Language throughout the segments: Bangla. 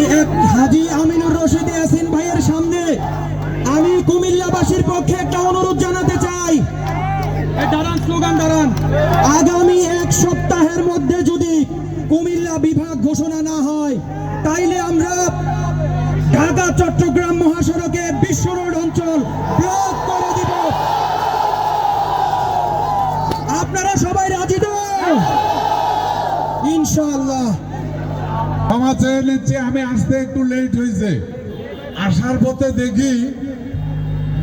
আমি এক হাজি আমিনুর রশিদ ইয়াসিন ভাইয়ের সামনে আমি কুমিল্লাবাসীর পক্ষে একটা অনুরোধ জানাতে চাই। দাঁড়ান, স্লোগান দাঁড়ান। আগামী এক সপ্তাহের মধ্যে যদি কুমিল্লা বিভাগ ঘোষণা না হয়, তাইলে আমরা ঢাকা, চট্টগ্রাম মহাসড়কে বিশ্ব রোড অঞ্চল ক্ষমা চেয়ে নিচ্ছি আমি আসতে একটু লেট হয়েছে আসার পথে দেখি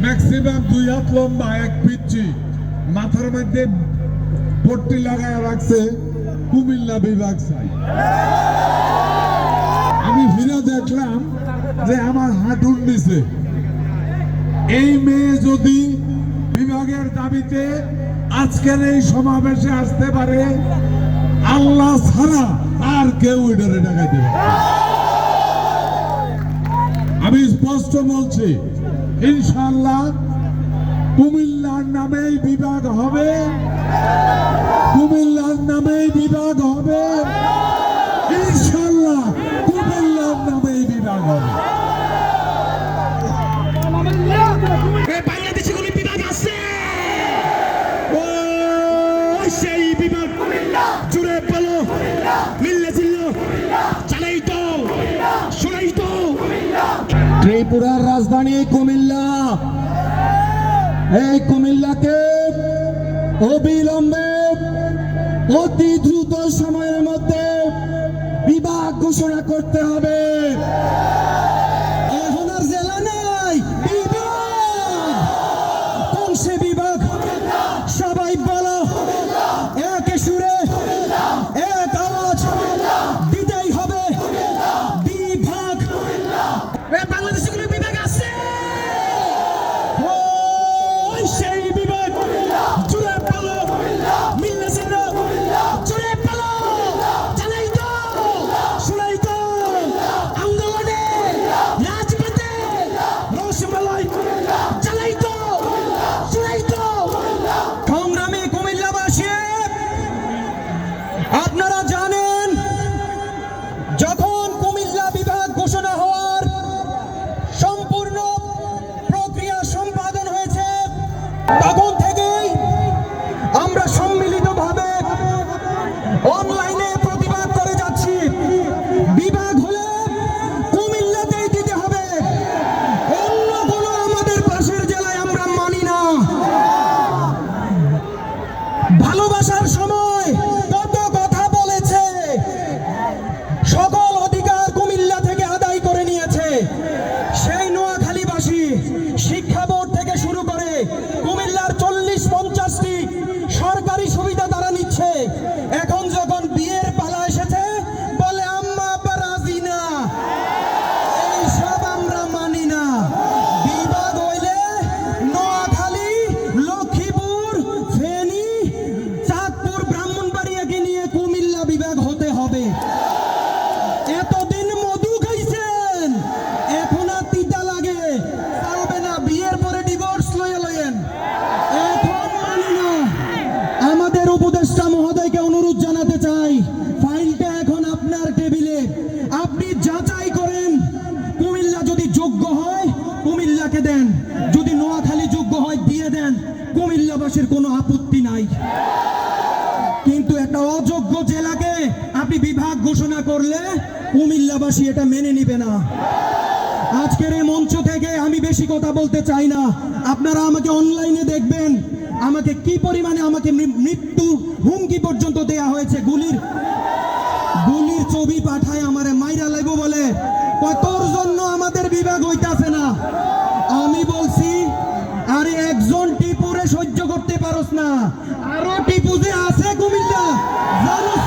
ম্যাক্সিমাম দুই হাত লম্বা, এক পিচ্ছি মাথার মধ্যে পট্টি লাগায় রাখছে, কুমিল্লা বিভাগ আমি ফিরে দেখলাম যে আমার হাঁটুর নিচে এই মেয়ে যদি বিভাগের দাবিতে আজকের এই সমাবেশে আসতে পারে আল্লাহ ছাড়া আর কেউ এটারে ডাকাইতে পারবে না। আমি স্পষ্ট বলছি ইনশাল্লাহ কুমিল্লার নামেই বিভাগ হবে। কুমিল্লার নামেই বিভাগ হবে। ইনশাল্লাহ কুমিল্লার নামেই বিভাগ হবে। ত্রিপুরার রাজধানী কুমিল্লা। এই কুমিল্লাকে অবিলম্বে অতি দ্রুত সময়ের মধ্যে বিভাগ ঘোষণা করতে হবে। তখন থেকেই আমরা সম্মিলিতভাবে অনলাইনে প্রতিবাদ করে যাচ্ছি। বিভাগ হলে কুমিল্লাতেই দিতে হবে। অন্য কোনো আমাদের পাশের জেলায় আমরা মানি না। ভালোবাসার সময় কত কথা বলেছে। সকল অধিকার কুমিল্লা থেকে আদায় করে নিয়েছে। দেন, যদি নোয়াখালী যোগ্য হয় দিয়ে দেন, কুমিল্লাবাসীর কোনো আপত্তি নাই। কিন্তু একটা অযোগ্য জেলাকে আপনি বিভাগ ঘোষণা করলে কুমিল্লাবাসী এটা মেনে নিবে না। আজকের এই মঞ্চ থেকে আমি বেশি কথা বলতে চাই না। আপনারা আমাকে অনলাইনে দেখবেন, আমাকে কি পরিমাণে আমাকে মৃত্যু হুমকি পর্যন্ত দেয়া হয়েছে গুলির। গুলির ছবি পাঠায় আমারে মাইরা লাগবো বলে কতর জন্য আমাদের বিভাগ হইতাছে না আমি বলছি আরে একজন টিপুরে সহ্য না? আরও টিপু আছে কুমিল্লা, জানোস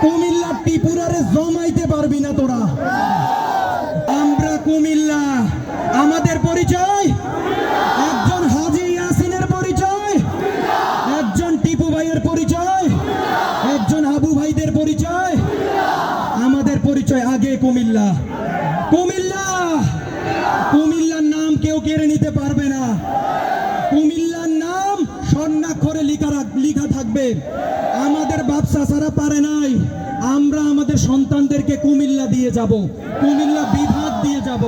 কুমিল্লা টিপুরারে জমাইতে পারবি না তোরা। আমরা কুমিল্লা। আমাদের পরিচয়? একজন হাজি ইয়াসিনের পরিচয়? একজন টিপু ভাইয়ের পরিচয়? একজন আবু ভাইদের পরিচয়? আমাদের পরিচয় আগে কুমিল্লা। কুমিল্লা! কুমিল্লার নাম কেউ কেড়ে নিতে পারবে না। থাকবে আমাদের বাপসা ছাড়া পারে নাই। আমরা আমাদের সন্তানদেরকে কুমিল্লা দিয়ে যাব। কুমিল্লা বিভাগ দিয়ে যাব।